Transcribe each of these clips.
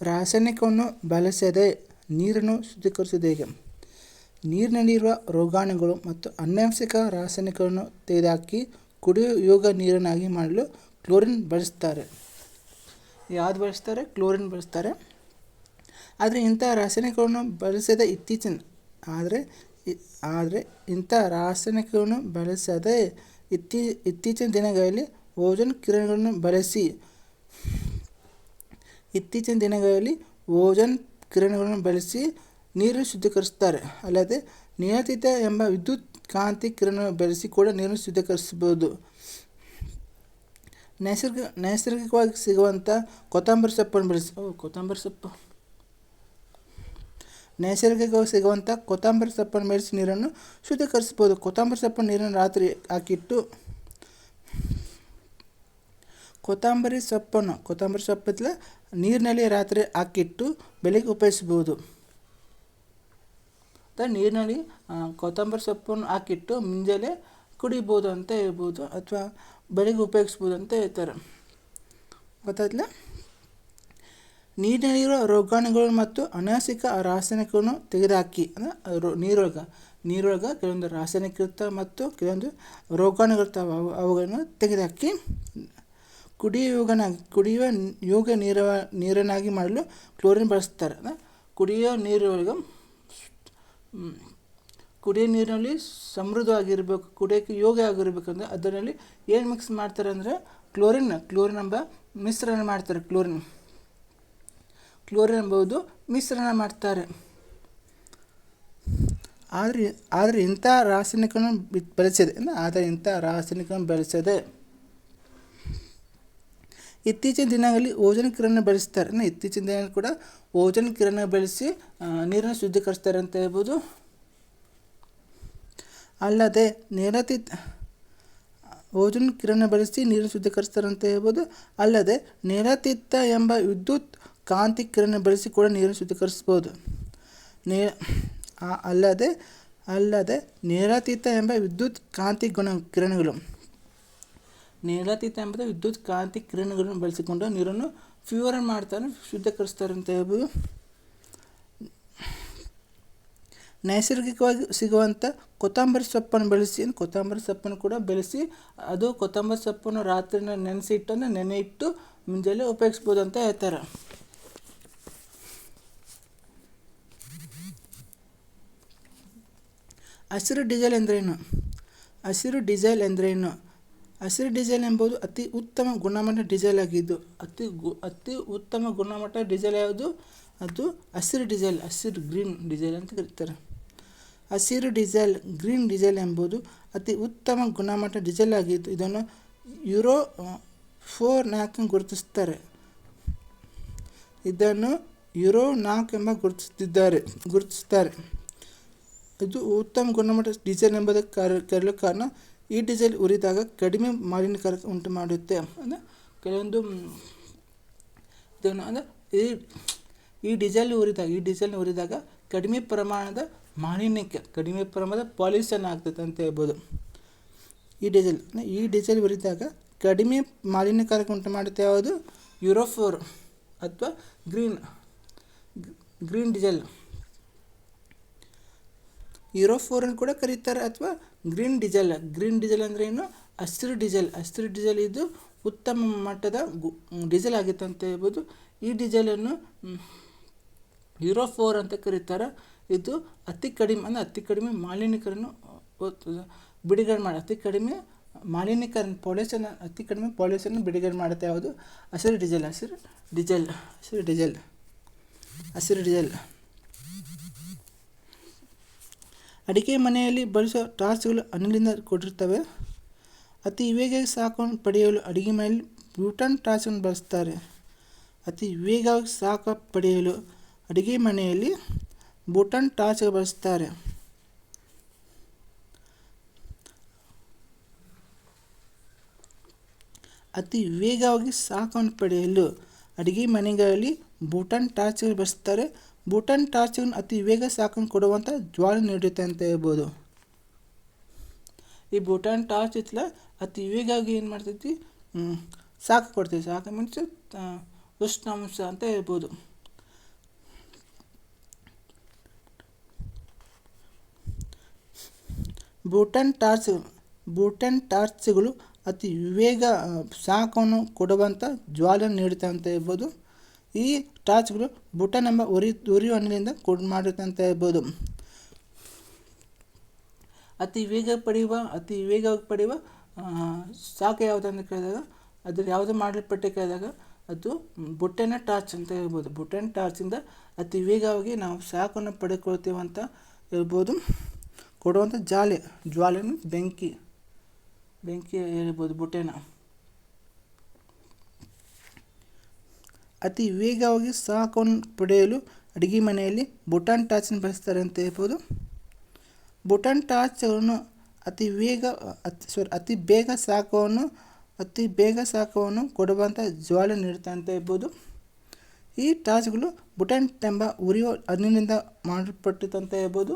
ರಾಸಾಯನಿಕವನ್ನು ಬಳಸದೆ ನೀರನ್ನು ಶುದ್ಧೀಕರಿಸುವುದು ಹೇಗೆ ನೀರಿನಲ್ಲಿರುವ ರೋಗಾಣುಗಳು ಮತ್ತು ಅನ್ಯಾಂಶಿಕ ರಾಸಾಯನಿಕಗಳನ್ನು ತೆಗೆದುಹಾಕಿ ಕುಡಿಯುವ ಯೋಗ ನೀರನ್ನಾಗಿ ಮಾಡಲು ಕ್ಲೋರಿನ್ ಬಳಸ್ತಾರೆ. ಯಾವ್ದು ಬಳಸ್ತಾರೆ? ಕ್ಲೋರಿನ್ ಬಳಸ್ತಾರೆ. ಆದರೆ ಇಂಥ ರಾಸಾಯನಿಕವನ್ನು ಬಳಸದೆ ಇತ್ತೀಚಿನ ಆದರೆ ಆದರೆ ಇಂಥ ರಾಸಾಯನಿಕವನ್ನು ಬಳಸದೆ ಇತ್ತೀ ಇತ್ತೀಚಿನ ದಿನಗಳಲ್ಲಿ ಓಜನ್ ಕಿರಣಗಳನ್ನು ಬಳಸಿ ಇತ್ತೀಚಿನ ದಿನಗಳಲ್ಲಿ ಓಜನ್ ಕಿರಣಗಳನ್ನು ಬಳಸಿ ನೀರು ಶುದ್ಧೀಕರಿಸ್ತಾರೆ ಅಲ್ಲದೆ ನಿಯತಿತ ಎಂಬ ವಿದ್ಯುತ್ ಕಾಂತಿ ಕಿರಣ ಬೆಳೆಸಿ ಕೂಡ ನೀರನ್ನು ಶುದ್ಧೀಕರಿಸಬಹುದು. ನೈಸರ್ಗಿಕ ನೈಸರ್ಗಿಕವಾಗಿ ಸಿಗುವಂಥ ಕೊತ್ತಂಬರಿ ಸೊಪ್ಪನ್ನು ಬೆಳೆಸಿ ಕೊತ್ತಂಬರಿ ಸೊಪ್ಪು. ನೈಸರ್ಗಿಕವಾಗಿ ಸಿಗುವಂಥ ಕೊತ್ತಂಬರಿ ಸೊಪ್ಪನ್ನು ಬೆಳೆಸಿ ನೀರನ್ನು ಶುದ್ಧೀಕರಿಸ್ಬೋದು ಕೊತ್ತಂಬರಿ ಸೊಪ್ಪನ್ನು ನೀರನ್ನು ರಾತ್ರಿ ಹಾಕಿಟ್ಟು ಕೊತ್ತಂಬರಿ ಸೊಪ್ಪನ್ನು, ಕೊತ್ತಂಬರಿ ಸೊಪ್ಪತ್ತಲ ನೀರಿನಲ್ಲಿ ರಾತ್ರಿ ಹಾಕಿಟ್ಟು ಬೆಳಿಗ್ಗೆ ಉಪಯೋಗಿಸ್ಬೋದು. ನೀರಿನಲ್ಲಿ ಕೊತ್ತಂಬರಿ ಸೊಪ್ಪನ್ನು ಹಾಕಿಟ್ಟು ಮುಂಜಾನೆ ಕುಡಿಬೋದು ಅಂತ ಹೇಳ್ಬೋದು, ಅಥವಾ ಬೆಳಿಗ್ಗೆ ಉಪಯೋಗಿಸ್ಬೋದು ಅಂತ ಹೇಳ್ತಾರೆ. ಗೊತ್ತಾಯ್ತಲ್ಲ? ನೀರಿನಲ್ಲಿರೋ ರೋಗಾಣುಗಳು ಮತ್ತು ಅನಾಸಿಕ ರಾಸಾಯನಿಕವನ್ನು ತೆಗೆದುಹಾಕಿ, ಅಂದರೆ ರೋ, ನೀರೊಳಗೆ ನೀರೊಳಗೆ ಕೆಲವೊಂದು ರಾಸಾಯನಿಕ ಇರ್ತಾವೆ ಮತ್ತು ಕೆಲವೊಂದು ರೋಗಾಣುಗಳಿರ್ತಾವೆ ಅವು, ಅವುಗಳನ್ನು ತೆಗೆದುಹಾಕಿ ಕುಡಿಯುವನಾಗಿ ಕುಡಿಯುವ ಯೋಗ ನೀರ ನೀರನ್ನಾಗಿ ಮಾಡಲು ಕ್ಲೋರಿನ್ ಬಳಸ್ತಾರೆ. ಕುಡಿಯೋ ಕುಡಿಯುವ ನೀರೊಳಗೆ ಕುಡಿಯೋ ನೀರಿನಲ್ಲಿ ಸಮೃದ್ಧವಾಗಿರಬೇಕು ಕುಡಿಯೋಕ್ಕೆ ಯೋಗ ಆಗಿರ್ಬೇಕಂದ್ರೆ ಅದರಲ್ಲಿ ಏನು ಮಿಕ್ಸ್ ಮಾಡ್ತಾರೆ ಅಂದರೆ ಕ್ಲೋರಿನ್ ಕ್ಲೋರಿನ್ ಎಂಬ ಮಿಶ್ರಣ ಮಾಡ್ತಾರೆ, ಕ್ಲೋರಿನ್. ಕ್ಲೋರಿನ್ ಎಂಬುದು ಮಿಶ್ರಣ ಮಾಡ್ತಾರೆ. ಆದರೆ ಆದರೆ ಇಂಥ ರಾಸಾಯನಿಕವನ್ನು ಬಳಸದೆ. ಅಂದ್ರೆ ಆದರೆ ಇಂಥ ರಾಸಾಯನಿಕವನ್ನು ಬಳಸದೆ ಇತ್ತೀಚಿನ ದಿನಗಳಲ್ಲಿ ಓಜನ್ ಕಿರಣ ಬೆಳೆಸ್ತಾರೆ. ಇತ್ತೀಚಿನ ದಿನಗಳಲ್ಲಿ ಕೂಡ ಓಜನ್ ಕಿರಣ ಬೆಳೆಸಿ ನೀರನ್ನು ಶುದ್ಧೀಕರಿಸ್ತಾರೆ ಅಂತ ಹೇಳ್ಬೋದು. ಅಲ್ಲದೆ ನೇರತಿ ಓಜನ್ ಕಿರಣ ಬಳಸಿ ನೀರನ್ನು ಶುದ್ಧೀಕರಿಸ್ತಾರೆ ಅಂತ ಹೇಳ್ಬೋದು. ಅಲ್ಲದೆ ನೇರತಿತ್ತ ಎಂಬ ವಿದ್ಯುತ್ ಕಾಂತಿ ಕಿರಣ ಬಳಸಿ ಕೂಡ ನೀರನ್ನು ಶುದ್ಧೀಕರಿಸ್ಬೋದು. ನೇ ಅಲ್ಲದೆ ಅಲ್ಲದೆ ನೇರಾತೀತ ಎಂಬ ವಿದ್ಯುತ್ ಕಾಂತಿ ಗುಣ ಕಿರಣಗಳು. ನೇರಾತೀತ ಎಂಬುದು ವಿದ್ಯುತ್ ಕಾಂತಿ ಕಿರಣಗಳನ್ನು ಬಳಸಿಕೊಂಡು ನೀರನ್ನು ಪ್ಯೂರ್ ಮಾಡ್ತಾರೆ ಶುದ್ಧೀಕರಿಸ್ತಾರೆ ಅಂತ ಹೇಳ್ಬೋದು ನೈಸರ್ಗಿಕವಾಗಿ ಸಿಗುವಂಥ ಕೊತ್ತಂಬರಿ ಸೊಪ್ಪನ್ನು ಬೆಳೆಸಿ ಕೊತ್ತಂಬರಿ ಸೊಪ್ಪನ್ನು ಕೂಡ ಬೆಳೆಸಿ, ಅದು ಕೊತ್ತಂಬರಿ ಸೊಪ್ಪನ್ನು ರಾತ್ರಿನ ನೆನೆಸಿ ಇಟ್ಟನ್ನು ನೆನೆ ಇಟ್ಟು ಮುಂಜಾನೆ ಉಪಯೋಗಿಸ್ಬೋದು ಅಂತ ಹೇಳ್ತಾರೆ. ಹಸಿರು ಡೀಸೆಲ್ ಎಂದರೇನು? ಹಸಿರು ಡೀಸೆಲ್ ಎಂದರೇನು? ಹಸಿರು ಡೀಸೆಲ್ ಎಂಬುದು ಅತಿ ಉತ್ತಮ ಗುಣಮಟ್ಟ ಡೀಸೆಲ್ ಆಗಿದ್ದು, ಅತಿ ಗು, ಅತಿ ಉತ್ತಮ ಗುಣಮಟ್ಟ ಡೀಸೆಲ್ ಯಾವುದು? ಅದು ಹಸಿರು ಡೀಸೆಲ್, ಹಸಿರು ಗ್ರೀನ್ ಡೀಸೆಲ್ ಅಂತ ಕರೀತಾರೆ. ಹಸಿರು ಡೀಸೆಲ್, ಗ್ರೀನ್ ಡೀಸೆಲ್ ಎಂಬುದು ಅತಿ ಉತ್ತಮ ಗುಣಮಟ್ಟ ಡೀಸೆಲ್ ಆಗಿದ್ದು, ಇದನ್ನು ಯುರೋ ಫೋರ್ ನಾಲ್ಕು ಗುರುತಿಸ್ತಾರೆ ಇದನ್ನು ಯುರೋ ನಾಲ್ಕು ಎಂಬ ಗುರುತಿಸುತ್ತಿದ್ದಾರೆ ಗುರುತಿಸ್ತಾರೆ ಇದು ಉತ್ತಮ ಗುಣಮಟ್ಟ ಡೀಸೆಲ್ ಎಂಬುದಕ್ಕೆ ಕಾರ ಕರೆಯಲು ಕಾರಣ ಈ ಡೀಸೆಲ್ ಉರಿದಾಗ ಕಡಿಮೆ ಮಾಲಿನ್ಯಕಾರಕ ಉಂಟು ಮಾಡುತ್ತೆ. ಅಂದರೆ ಕೆಲವೊಂದು ಇದನ್ನು ಅಂದರೆ ಈ ಈ ಡೀಸೆಲ್ ಉರಿದಾಗ, ಈ ಡೀಸೆಲ್ ಉರಿದಾಗ ಕಡಿಮೆ ಪ್ರಮಾಣದ ಮಾಲಿನ್ಯಕ್ಕೆ ಕಡಿಮೆ ಪ್ರಮಾಣದ ಪಾಲ್ಯೂಷನ್ ಆಗ್ತದೆ ಅಂತ ಹೇಳ್ಬೋದು. ಈ ಡೀಸೆಲ್ ಈ ಡೀಸೆಲ್ ಉರಿದಾಗ ಕಡಿಮೆ ಮಾಲಿನ್ಯಕಾರಕ ಉಂಟು ಮಾಡುತ್ತೆ ಯಾವುದು? ಯುರೋಫೋರ್ ಅಥವಾ ಗ್ರೀನ್ ಗ್ರೀನ್ ಡೀಸೆಲ್ ಯುರೋಫೋರ್ ಕೂಡ ಕರೀತಾರೆ ಅಥವಾ ಗ್ರೀನ್ ಡೀಸೆಲ್ ಗ್ರೀನ್ ಡೀಸೆಲ್ ಅಂದರೆ ಏನು? ಹಸಿರು ಡೀಸೆಲ್. ಹಸಿರು ಡೀಸೆಲ್ ಇದು ಉತ್ತಮ ಮಟ್ಟದ ಗು ಡೀಸೆಲ್ ಆಗಿತ್ತು ಅಂತ ಹೇಳ್ಬೋದು. ಈ ಡೀಸೆಲನ್ನು ಯೂರೋಫೋರ್ ಅಂತ ಕರೀತಾರೆ. ಇದು ಅತಿ ಕಡಿಮೆ, ಅಂದರೆ ಅತಿ ಕಡಿಮೆ ಮಾಲಿನ್ಯಕರನ್ನು ಬಿಡುಗಡೆ ಮಾಡಿ ಅತಿ ಕಡಿಮೆ ಮಾಲಿನ್ಯಕರಣ ಪೊಲ್ಯೂಷನ್ ಅತಿ ಕಡಿಮೆ ಪಾಲ್ಯೂಷನ್ ಬಿಡುಗಡೆ ಮಾಡುತ್ತೆ ಯಾವುದು? ಹಸಿರು ಡೀಸೆಲ್ ಹಸಿರು ಡೀಸೆಲ್ ಹಸಿರು ಡೀಸೆಲ್ ಹಸಿರು ಡೀಸೆಲ್. ಅಡಿಗೆ ಮನೆಯಲ್ಲಿ ಬಳಸುವ ಟಾರ್ಚ್ಗಳು ಅನಿಲಿಂದ ಕೊಟ್ಟಿರ್ತವೆ. ಅತಿ ವೇಗವಾಗಿ ಸಾಕೊಂಡು ಪಡೆಯಲು ಅಡಿಗೆ ಮನೆಯಲ್ಲಿ ಬ್ಯೂಟನ್ ಟಾರ್ಚನ್ನು ಬಳಸ್ತಾರೆ ಅತಿ ವೇಗವಾಗಿ ಸಾಕ ಪಡೆಯಲು ಅಡಿಗೆ ಮನೆಯಲ್ಲಿ ಬೂಟನ್ ಟಾರ್ಚ್ ಬಳಸ್ತಾರೆ ಅತಿ ವೇಗವಾಗಿ ಸಾಕನ್ನು ಪಡೆಯಲು ಅಡಿಗೆ ಮನೆಗಳಲ್ಲಿ ಬೂಟನ್ ಟಾರ್ಚ್ ಬಳಸ್ತಾರೆ ಬೂಟನ್ ಟಾರ್ಚನ್ನು ಅತಿ ವೇಗ ಸಾಕನ್ನು ಕೊಡುವಂಥ ಜ್ವಾಲೆ ನೀಡುತ್ತೆ ಅಂತ ಹೇಳ್ಬೋದು. ಈ ಬೂಟನ್ ಟಾರ್ಚ್ ಇತ್ತಲ್ಲ ಅತಿ ವೇಗವಾಗಿ ಏನು ಮಾಡ್ತೈತಿ? ಸಾಕು ಕೊಡ್ತೀವಿ ಸಾಕು ಮೀನ್ಸ್ ಉಷ್ಣಾಂಶ ಅಂತ ಹೇಳ್ಬೋದು. ಬೂಟನ್ ಟಾರ್ಚ್ ಬೂಟನ್ ಟಾರ್ಚ್ಗಳು ಅತಿ ವೇಗ ಸಾಕನ್ನು ಕೊಡುವಂಥ ಜ್ವಾಲೆ ನೀಡುತ್ತೆ ಅಂತ ಹೇಳ್ಬೋದು. ಈ ಟಾರ್ಚ್ಗಳು ಬುಟನ್ ಎಂಬ ಉರಿ ಉರಿ ಹಣ್ಣಿನಿಂದ ಕೊಡ್ ಮಾಡುತ್ತೆ ಅಂತ ಹೇಳ್ಬೋದು. ಅತಿ ವೇಗ ಪಡೆಯುವ, ಅತಿ ವೇಗವಾಗಿ ಪಡೆಯುವ ಶಾಖ ಯಾವುದು ಅಂತ ಕೇಳಿದಾಗ ಅದ್ರ ಯಾವುದು ಮಾಡಲ್ಪಟ್ಟೆ ಕೇಳಿದಾಗ ಅದು ಬುಟ್ಟೆನ ಟಾರ್ಚ್ ಅಂತ ಹೇಳ್ಬೋದು. ಬುಟ್ಟೆನ ಟಾರ್ಚಿಂದ ಅತಿ ವೇಗವಾಗಿ ನಾವು ಶಾಖವನ್ನು ಪಡೆದುಕೊಳ್ತೀವಿ ಅಂತ ಹೇಳ್ಬೋದು. ಕೊಡುವಂಥ ಜಾಲೆ, ಜ್ವಾಲೆನ ಬೆಂಕಿ ಬೆಂಕಿ ಹೇಳ್ಬೋದು ಬುಟ್ಟೆನ. ಅತಿ ವೇಗವಾಗಿ ಶಾಖವನ್ನು ಪಡೆಯಲು ಅಡುಗೆ ಮನೆಯಲ್ಲಿ ಬುಟಾನ್ ಟಾರ್ಚನ್ನು ಬಳಸ್ತಾರೆ ಅಂತ ಹೇಳ್ಬೋದು. ಬುಟಾನ್ ಟಾರ್ಚ್ಗಳನ್ನು ಅತಿ ವೇಗ, ಅತಿ ಸಾರಿ ಅತಿ ಬೇಗ ಶಾಖವನ್ನು ಅತಿ ಬೇಗ ಶಾಖವನ್ನು ಕೊಡುವಂಥ ಜ್ವಾಲೆ ನೀಡುತ್ತೆ ಅಂತ ಹೇಳ್ಬೋದು. ಈ ಟಾರ್ಚ್ಗಳು ಬುಟನ್ ಎಂಬ ಉರಿಯುವ ಹಣ್ಣಿನಿಂದ ಮಾಡಲ್ಪಟ್ಟಿತ್ತು ಅಂತ ಹೇಳ್ಬೋದು.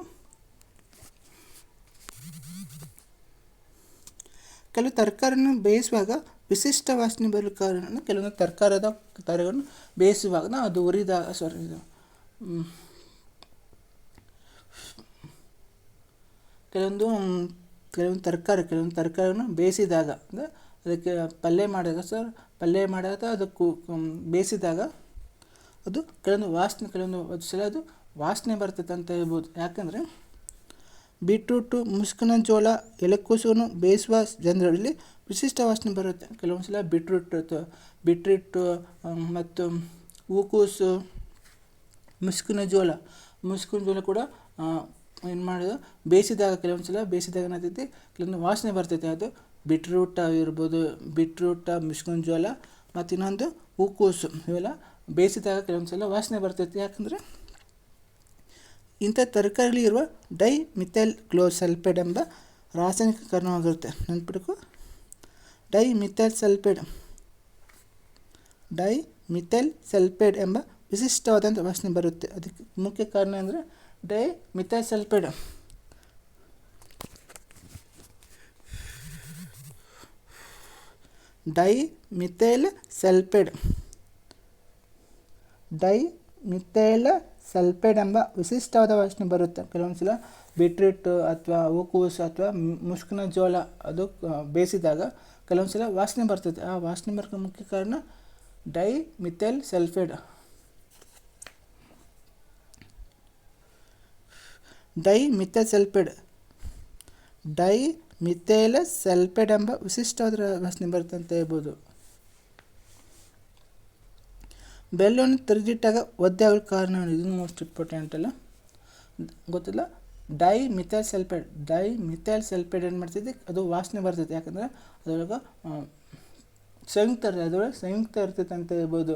ಕೆಲವು ತರಕಾರಿಯನ್ನು ಬೇಯಿಸುವಾಗ ವಿಶಿಷ್ಟ ವಾಸನೆ ಬರಲು ಕಾರಣ ಕೆಲವೊಂದು ತರಕಾರದ ತರಗಳನ್ನು ಬೇಯಿಸುವಾಗ ಅದು ಉರಿದಾಗ ಸಾರಿ ಇದು ಕೆಲವೊಂದು ಕೆಲವೊಂದು ತರಕಾರಿ, ಕೆಲವೊಂದು ತರಕಾರಿಯನ್ನು ಬೇಯಿಸಿದಾಗ, ಅಂದರೆ ಅದಕ್ಕೆ ಪಲ್ಯ ಮಾಡಿದಾಗ ಸರ್ ಪಲ್ಯ ಮಾಡಿದಾಗ ಅದಕ್ಕೂ ಬೇಯಿಸಿದಾಗ ಅದು ಕೆಲವೊಂದು ವಾಸನೆ, ಕೆಲವೊಂದು ಅದು ಸಲ ಅದು ವಾಸನೆ ಬರ್ತದೆ ಅಂತ ಹೇಳ್ಬೋದು. ಯಾಕಂದರೆ ಬೀಟ್ರೂಟು, ಮುಸ್ಕಿನ ಜೋಳ ಎಲೆಕೋಸನ್ನು ಬೇಯಿಸುವ ಜನರಲ್ಲಿ ವಿಶಿಷ್ಟ ವಾಸನೆ ಬರುತ್ತೆ. ಕೆಲವೊಂದು ಸಲ ಬಿಟ್ರೂಟ್ ಅಥವಾ ಬೀಟ್ರೂಟು ಮತ್ತು ಹೂಕೋಸು, ಮುಸ್ಕಿನ ಜೋಳ. ಮುಸ್ಕಿನ ಜೋಳ ಕೂಡ ಏನು ಮಾಡೋದು? ಬೇಯಿಸಿದಾಗ ಕೆಲವೊಂದು ಸಲ ಬೇಯಿಸಿದಾಗ ಏನಾಗ್ತೈತಿ ಕೆಲವೊಂದು ವಾಸನೆ ಬರ್ತೈತೆ. ಅದು ಬಿಟ್ರೂಟ ಇರ್ಬೋದು ಬಿಟ್ರೂಟ ಮುಸ್ಕಿನ ಜೋಳ, ಮತ್ತು ಇನ್ನೊಂದು ಹೂಕೋಸು. ಇವೆಲ್ಲ ಬೇಯಿಸಿದಾಗ ಕೆಲವೊಂದು ಸಲ ವಾಸನೆ ಬರ್ತೈತಿ. ಯಾಕಂದರೆ ಇಂಥ ಇರುವ ಡೈ ಮಿಥೈಲ್ ಕ್ಲೋಸಲ್ಫೇಡ್ ಎಂಬ ರಾಸಾಯನಿಕ ಕಾರಣವಾಗಿರುತ್ತೆ. ನೆನ್ಪಿಡ್ಕೊ ಡೈ ಮಿಥೈಲ್ ಸಲ್ಫೇಡ್ ಡೈ ಮಿಥೈಲ್ ಸಲ್ಫೇಡ್ ಎಂಬ ವಿಶಿಷ್ಟವಾದಂಥ ವಾಸನೆ ಬರುತ್ತೆ. ಅದಕ್ಕೆ ಮುಖ್ಯ ಕಾರಣ ಅಂದರೆ dimethyl sulphate dimethyl sulphate dimethyl sulphate ಎಂಬ ವಿಶಿಷ್ಟವಾದ ವಾಸನೆ ಬರುತ್ತೆ. ಕೆಲವೊಂದು ಸಲ ಬೀಟ್ರೂಟ್ ಅಥವಾ ಹೂಕೋಸು ಅಥವಾ ಮುಷ್ಕಿನ ಜೋಳ ಅದು ಬೇಯಿಸಿದಾಗ ಕೆಲವೊಂದು ಸಲ ವಾಸನೆ ಬರ್ತೈತೆ ಆ ವಾಸನೆ ಬರೋಕ್ಕೆ ಮುಖ್ಯ ಕಾರಣ dimethyl sulphate. Dimethyl sulphate. Dimethyl sulphate ಎಂಬ ವಿಶಿಷ್ಟವಾದ ವಾಸನೆ ಬರುತ್ತೆ ಅಂತ ಹೇಳ್ಬೋದು. ಬೆಲ್ಲವನ್ನು ತೆರೆದಿಟ್ಟಾಗ ಒದ್ದೆ ಆಗೋ ಕಾರಣ ಇದನ್ನು ಇದು ಮೋಸ್ಟ್ ಇಂಪಾರ್ಟೆಂಟ್ ಅಲ್ಲ. ಗೊತ್ತಿಲ್ಲ dimethyl sulphate dimethyl sulphate ಏನು ಮಾಡ್ತೈತಿ? ಅದು ವಾಸನೆ ಬರ್ತೈತೆ. ಯಾಕಂದ್ರೆ ಅದರೊಳಗೆ ಸಂಯುಕ್ತ ಅದರೊಳಗೆ ಸಂಯುಕ್ತ ಇರ್ತೈತೆ ಅಂತ ಹೇಳ್ಬೋದು.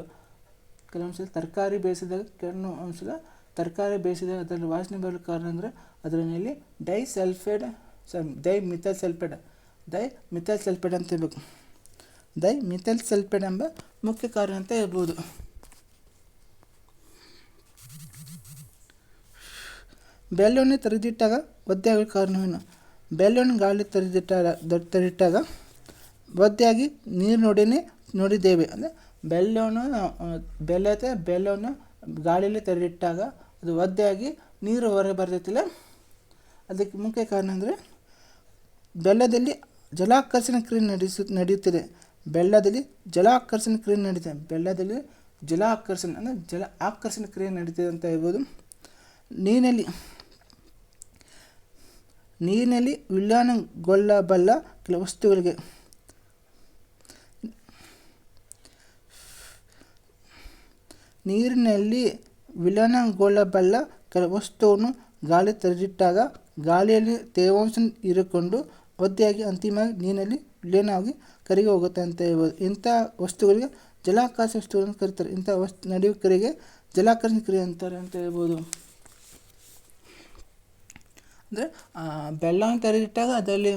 ಕೆಲವೊಂದು ಸಲ ತರಕಾರಿ ಬೇಯಿಸಿದಾಗ ಕೆಲವೊಂದು ಒಂದ್ಸಲ ತರಕಾರಿ ಬೇಯಿಸಿದಾಗ ಅದರಲ್ಲಿ ವಾಸನೆ ಬರಲು ಕಾರಣ ಅಂದರೆ ಅದರಲ್ಲಿ disulphate sorry dimethyl sulphate dimethyl sulphate ಅಂತ ಹೇಳ್ಬೇಕು. ಡೈ ಮಿಥೈಲ್ ಸಲ್ಫೇಡ್ ಎಂಬ ಮುಖ್ಯ ಕಾರಣ ಅಂತ ಹೇಳ್ಬೋದು. ಬೆಲ್ಲವನ್ನು ತೆರೆದಿಟ್ಟಾಗ ಒದ್ದೆಯಾಗ ಕಾರಣವೇನು ಬೆಲ್ಲವನ್ನು ಗಾಳಿ ತೆರೆದಿಟ್ಟಾಗ ತೆರೆದಿಟ್ಟಾಗ ಒದ್ದೆಯಾಗಿ ನೀರು ನೋಡೇ ನೋಡಿದ್ದೇವೆ. ಅಂದರೆ ಬೆಲ್ಲವನ್ನು ಬೆಲ್ಲತೆ ಬೆಲ್ಲವನ್ನು ಗಾಳಿಯಲ್ಲಿ ತೆರೆದಿಟ್ಟಾಗ ಅದು ಒದ್ದೆಯಾಗಿ ನೀರು ಹೊರಗೆ ಬರ್ತೈತಿಲ್ಲ. ಅದಕ್ಕೆ ಮುಖ್ಯ ಕಾರಣ ಅಂದರೆ ಬೆಲ್ಲದಲ್ಲಿ ಜಲಾಕರ್ಷಣ ಕ್ರಿಯೆ ನಡೆಸು, ನಡೆಯುತ್ತದೆ. ಬೆಲ್ಲದಲ್ಲಿ ಜಲಾಕರ್ಷಣ ಕ್ರಿಯೆ ನಡೀತದೆ ಬೆಲ್ಲದಲ್ಲಿ ಜಲ ಆಕರ್ಷಣೆ ಅಂದರೆ ಜಲ ಆಕರ್ಷಣ ಕ್ರಿಯೆ ನಡೀತದೆ ಅಂತ ಹೇಳ್ಬೋದು. ನೀರಿನಲ್ಲಿ ನೀರಿನಲ್ಲಿ ವಿಲೀನಗೊಳ್ಳಬಲ್ಲ ಕೆಲ ವಸ್ತುಗಳಿಗೆ. ನೀರಿನಲ್ಲಿ ವಿಲನಗೊಳ್ಳಬಲ್ಲ ಕೆಲ ವಸ್ತುವನ್ನು ಗಾಳಿ ತೆರೆದಿಟ್ಟಾಗ ಗಾಳಿಯಲ್ಲಿ ತೇವಾಂಶ ಹೀರಿಕೊಂಡು ಒದ್ದೆಯಾಗಿ ಅಂತಿಮವಾಗಿ ನೀರಿನಲ್ಲಿ ವಿಲೀನವಾಗಿ ಕರಿಗೆ ಹೋಗುತ್ತೆ ಅಂತ ಹೇಳ್ಬೋದು. ಇಂಥ ವಸ್ತುಗಳಿಗೆ ಜಲಾಕಾಶ ವಸ್ತುಗಳನ್ನು ಕರೀತಾರೆ. ಇಂಥ ವಸ್ತು, ನಡೆಯುವ ಕರಿಗೆ ಜಲಾಕರ್ಷಣ ಕ್ರಿಯೆ ಅಂತಾರೆ ಅಂತ ಹೇಳ್ಬೋದು. ಅಂದರೆ ಬೆಲ್ಲವನ್ನು ತೆರೆದಿಟ್ಟಾಗ ಅದರಲ್ಲಿ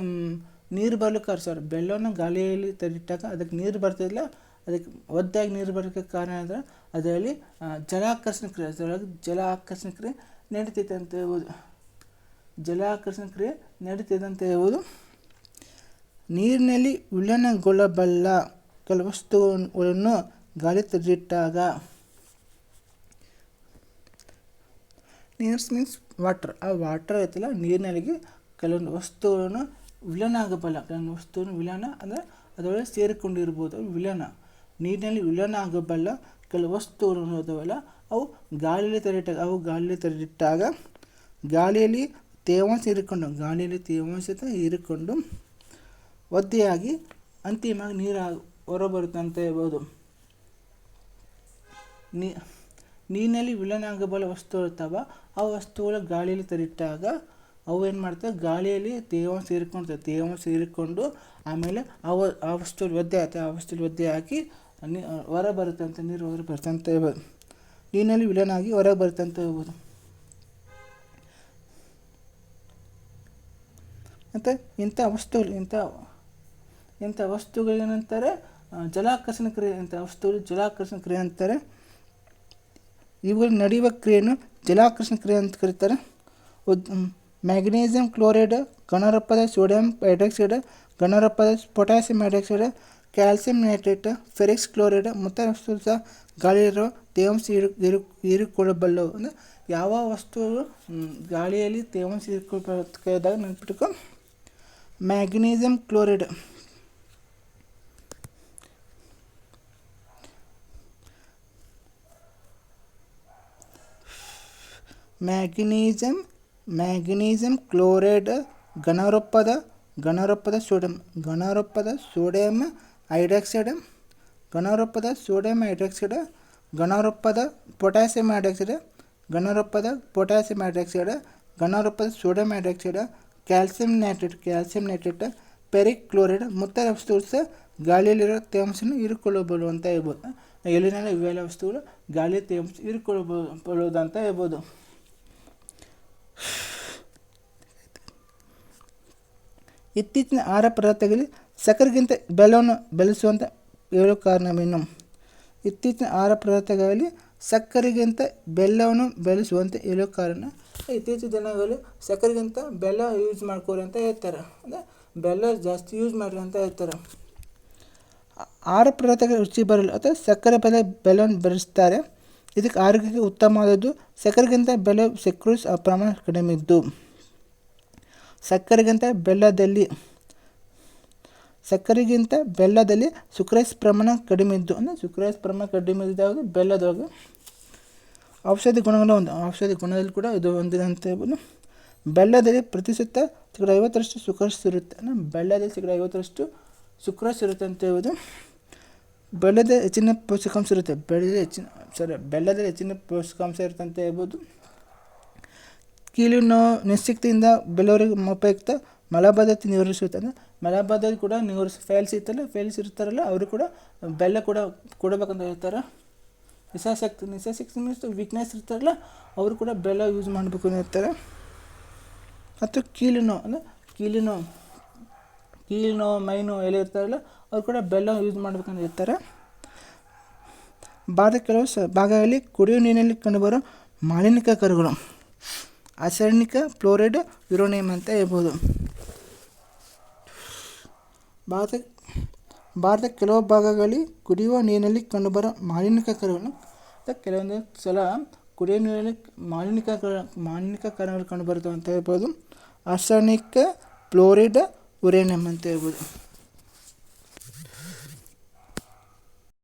ನೀರು ಬರ್ಲಿಕ್ಕೆ ಸರ್ ಬೆಲ್ಲವನ್ನು ಗಾಳಿಯಲ್ಲಿ ತೆರೆದಿಟ್ಟಾಗ ಅದಕ್ಕೆ ನೀರು ಬರ್ತಿಲ್ಲ ಅದಕ್ಕೆ ಒದ್ದಾಗಿ ನೀರು ಬರೋಕ್ಕೆ ಕಾರಣ ಅಂದರೆ ಅದರಲ್ಲಿ ಜಲ ಆಕರ್ಷಣ ಕ್ರಿಯೆ, ಅದರೊಳಗೆ ಜಲ ಆಕರ್ಷಣ ಕ್ರಿಯೆ ನಡೀತೈತೆ ಅಂತ ಹೇಳ್ಬೋದು. ಜಲ ಆಕರ್ಷಣ ಕ್ರಿಯೆ ನಡೀತೈತೆ ಅಂತ ಹೇಳ್ಬೋದು. ನೀರಿನಲ್ಲಿ ವಿಲೀನಗೊಳ್ಳಬಲ್ಲ ಕೆಲವು ವಸ್ತುಗಳನ್ನು ಗಾಳಿ ತೆರೆದಿಟ್ಟಾಗ ನೀರ್ಸ್ ಮೀನ್ಸ್ ವಾಟ್ರ್ ಆ ವಾಟರ್ ಐತಲ್ಲ ನೀರಿನಲ್ಲಿ ಕೆಲವೊಂದು ವಸ್ತುಗಳನ್ನು ವಿಲನ ಆಗಬಲ್ಲ. ಕೆಲವೊಂದು ವಸ್ತುವನ್ನು ವಿಲನ ಅಂದರೆ ಅದರೊಳಗೆ ಸೇರಿಕೊಂಡಿರ್ಬೋದು. ವಿಲನ. ನೀರಿನಲ್ಲಿ ವಿಲನ ಆಗಬಲ್ಲ ಕೆಲವು ವಸ್ತುಗಳನ್ನು ಅದವಲ್ಲ ಅವು ಗಾಳಿಯಲ್ಲಿ ತೆರೆಯಿಟ್ಟಾಗ ಅವು ಗಾಳಿಯಲ್ಲಿ ತೆರೆದಿಟ್ಟಾಗ ಗಾಳಿಯಲ್ಲಿ ತೇವಾಂಶ ಹೀರಿಕೊಂಡು, ಗಾಳಿಯಲ್ಲಿ ತೇವಾಂಶ ಹೀರಿಕೊಂಡು ಒದ್ದೆಯಾಗಿ ಅಂತಿಮವಾಗಿ ನೀರು ಹೊರಬರುತ್ತೆ ಅಂತ ಹೇಳ್ಬೋದು. ನೀ ನೀರಿನಲ್ಲಿ ವಿಲನ ಆಗಬಲ್ಲ ವಸ್ತು ಇರ್ತಾವ ಆ ವಸ್ತುಗಳು ಗಾಳಿಯಲ್ಲಿ ತರಿಟ್ಟಾಗ ಅವು ಏನು ಮಾಡ್ತವೆ? ಗಾಳಿಯಲ್ಲಿ ತೇವಾಂಶ ಹೀರಿಕೊಳ್ತವೆ ತೇವಾಂಶ ಸೇರಿಕೊಂಡು ಆಮೇಲೆ ಅವ ಆ ವಸ್ತು ಒದ್ದೆ ಆಗುತ್ತೆ ಆ ವಸ್ತು ಒದ್ದೆ ಹಾಕಿ ನೀ ಹೊರ ಬರುತ್ತಂತೆ ನೀರು ಹೊರ ಬರ್ತಂತ ಹೇಳ್ಬೋದು. ನೀರಿನಲ್ಲಿ ವಿಲನ ಆಗಿ ಹೊರಗೆ ಬರುತ್ತಂತ ಹೇಳ್ಬೋದು. ಮತ್ತು ಇಂಥ ವಸ್ತುಗಳು, ಇಂಥ ಇಂಥ ವಸ್ತುಗಳೇನಂತಾರೆ? ಜಲಾಕರ್ಷಣ ಕ್ರಿಯೆ, ಇಂಥ ವಸ್ತುಗಳು ಜಲಾಕರ್ಷಣ ಕ್ರಿಯೆ ಅಂತಾರೆ. ಇವುಗಳು ನಡೆಯುವ ಕ್ರಿಯೆಯನ್ನು ಜಲಾಕರ್ಷಣ ಕ್ರಿಯೆ ಅಂತ ಕರೀತಾರೆ. ಉದ್ ಮ್ಯಾಗ್ನೀಸಿಯಂ ಕ್ಲೋರೈಡ್ ಗಣರಪ್ಪದ sodium hydroxide ಗಣರಪ್ಪದ potassium hydroxide, calcium nitrate, ferrics chloride ಮತ್ತು ಸಹ ಗಾಳಿಯಲ್ಲಿರುವ ತೇವಾಂಶ ಹೀರು ಹೀರು ಹೀರಿಕೊಳ್ಳಬಲ್ಲವು. ಅಂದರೆ ಯಾವ ವಸ್ತು ಗಾಳಿಯಲ್ಲಿ ತೇವಾಂಶ ಹೀರಿಕೊಳ್ಳಬೇಕಾದಾಗ ನೆನ್ಪಿಟ್ಕೊ. Magnesium chloride. Magnesium magnesium chloride, ಘನರೂಪದ ಘನರೂಪದ ಸೋಡಿಯಂ ಘನರೂಪದ ಸೋಡಿಯಂ ಹೈಡ್ರಾಕ್ಸೈಡ್, ಘನರೂಪದ ಸೋಡಿಯಂ ಹೈಡ್ರಾಕ್ಸೈಡ್, ಘನರೂಪದ ಪೊಟ್ಯಾಸಿಯಂ ಹೈಡ್ರಾಕ್ಸೈಡ್, ಘನರೂಪದ potassium hydroxide, ಘನರೂಪದ sodium hydroxide, calcium nitrate calcium nitrate ferric chloride ಮುಂತಾದ ವಸ್ತುಗಳು ಸಹ ಗಾಳಿಯಲ್ಲಿರೋ ತೇವಾಂಶವನ್ನು ಹೀರಿಕೊಳ್ಳಬಹುದು ಅಂತ ಹೇಳ್ಬೋದು. ಎಲ್ಲಿನಲ್ಲಿ ಇವೆಲ್ಲ ವಸ್ತುಗಳು ಗಾಳಿ ತೇವಾಂಶ ಹೀರಿಕೊಳ್ಳಬಹುದು ಅಂತ ಹೇಳ್ಬೋದು. ಇತ್ತೀಚಿನ ಆಹಾರ ಪದಾರ್ಥಗಳಲ್ಲಿ ಸಕ್ಕರೆಗಿಂತ ಬೆಲ್ಲವನ್ನು ಬೆಳೆಸುವಂಥ ಹೇಳೋ ಕಾರಣವೇನು? ಇತ್ತೀಚಿನ ಆಹಾರ ಪದಾರ್ಥಗಳಲ್ಲಿ ಸಕ್ಕರೆಗಿಂತ ಬೆಲ್ಲವನ್ನು ಬೆಳೆಸುವಂಥ ಹೇಳೋ ಕಾರಣ. ಇತ್ತೀಚಿನ ದಿನಗಳಲ್ಲಿ ಸಕ್ಕರೆಗಿಂತ ಬೆಲ್ಲ ಯೂಸ್ ಮಾಡ್ಕೋರಿ ಅಂತ ಹೇಳ್ತಾರೆ. ಅಂದರೆ ಬೆಲ್ಲ ಜಾಸ್ತಿ ಯೂಸ್ ಮಾಡಿರಿ ಅಂತ ಹೇಳ್ತಾರೆ. ಆಹಾರ ಪದಾರ್ಥಗಳ ರುಚಿ ಬರಲು ಅಥವಾ ಸಕ್ಕರೆ ಬೆಲೆ ಬೆಲ್ಲವನ್ನು ಬೆರೆಸ್ತಾರೆ ಇದಕ್ಕೆ ಆರೋಗ್ಯಕ್ಕೆ ಉತ್ತಮವಾದದ್ದು. ಸಕ್ಕರೆಗಿಂತ ಬೆಲ್ಲ ಸೆಕ್ರೂಸ್ ಪ್ರಮಾಣ ಕಡಿಮೆ ಇದ್ದು ಸಕ್ಕರೆಗಿಂತ ಬೆಲ್ಲದಲ್ಲಿ ಸಕ್ಕರೆಗಿಂತ ಬೆಲ್ಲದಲ್ಲಿ ಸುಕ್ರೇಸ್ ಪ್ರಮಾಣ ಕಡಿಮೆ ಇದ್ದು ಅಂದರೆ ಸುಕ್ರೇಸ್ ಪ್ರಮಾಣ ಕಡಿಮೆ ಇದ್ದಾಗ ಬೆಲ್ಲದಾಗ ಔಷಧಿ ಗುಣಗಳು ಒಂದು, ಔಷಧಿ ಗುಣದಲ್ಲಿ ಕೂಡ ಇದು ಹೊಂದಿದೆ ಅಂತ ಹೇಳ್ಬೋದು. ಬೆಲ್ಲದಲ್ಲಿ ಪ್ರತಿಶತ ಶೇಕಡ ಐವತ್ತರಷ್ಟು ಸುಕ್ರಸ್ ಇರುತ್ತೆ. ಅಂದರೆ ಬೆಲ್ಲದಲ್ಲಿ ಶೇಕಡ ಐವತ್ತರಷ್ಟು ಸುಕ್ರಸ್ ಇರುತ್ತೆ ಅಂತ ಹೇಳ್ಬೋದು. ಬೆಲ್ಲದ ಹೆಚ್ಚಿನ ಪೋಷಕಾಂಶ ಇರುತ್ತೆ. ಬೆಳೆದ ಹೆಚ್ಚಿನ ಸರಿ ಬೆಲ್ಲದಲ್ಲಿ ಹೆಚ್ಚಿನ ಪೋಷಕಾಂಶ ಇರುತ್ತೆ ಅಂತ ಹೇಳ್ಬೋದು. ಕೀಲು ನೋವು ನಿಶ್ಚಿಕ್ತಿಯಿಂದ ಬೆಲ್ಲವರಿಗೆ ಉಪಯುಕ್ತ ಮಲಬದ್ಧತೆ ನಿವಾರಿಸುತ್ತೆ ಅಂದರೆ ಮಲಬದ್ಧತೆ ಕೂಡ ನಿವಾರಿಸ ಫೇಲ್ಸ್ ಇತ್ತಲ್ಲ ಫೇಲ್ಸ್ ಇರ್ತಾರಲ್ಲ, ಅವರು ಕೂಡ ಬೆಲ್ಲ ಕೂಡ ಕೊಡಬೇಕಂತ ಹೇಳ್ತಾರೆ. ನಿಶಾಸಕ್ತಿ ನಿಶಾಸಕ್ತಿ ಮೀನ್ಸ್ ವೀಕ್ನೆಸ್ ಇರ್ತಾರಲ್ಲ, ಅವರು ಕೂಡ ಬೆಲ್ಲ ಯೂಸ್ ಮಾಡಬೇಕು ಅಂತ ಹೇಳ್ತಾರೆ. ಮತ್ತು ಕೀಲು ನೋವು ಅಂದರೆ ಕೀಲು ನೋವು ಕೀಲು ನೋವು ಮೈ ನೋವು ಎಲ್ಲ ಇರ್ತಾರಲ್ಲ ಅವ್ರು ಕೂಡ ಬೆಲ್ಲ ಯೂಸ್ ಮಾಡ್ಬೇಕಂತ ಇರ್ತಾರೆ. ಬಾದ ಕೆಲವು ಸ, ಭಾಗಗಳಲ್ಲಿ ಕುಡಿಯುವ ನೀರಿನಲ್ಲಿ ಕಂಡುಬರೋ ಮಾಲಿನ್ಯಕಾರಕಗಳು ಆಸರ್ನಿಕ ಫ್ಲೋರೈಡ್ ಯುರೋನಿಯಂ ಅಂತ ಹೇಳ್ಬೋದು. ಭಾರತ ಭಾರತ ಕೆಲವು ಭಾಗಗಳಲ್ಲಿ ಕುಡಿಯುವ ನೀರಿನಲ್ಲಿ ಕಂಡುಬರೋ ಮಾಲಿನ್ಯಕಾರಕಗಳು ಕೆಲವೊಂದು ಸಲ ಕುಡಿಯುವ ನೀರಿನಲ್ಲಿ ಮಾಲಿನ್ಯಕ ಮಾಲಿನ್ಯಕ ಕರುಗಳು ಕಂಡುಬರುತ್ತವೆ ಅಂತ ಹೇಳ್ಬೋದು. ಆರ್ಸನಿಕ್ ಫ್ಲೋರಿಡ್ ಯುರೇನಿಯಂ ಅಂತ ಹೇಳ್ಬೋದು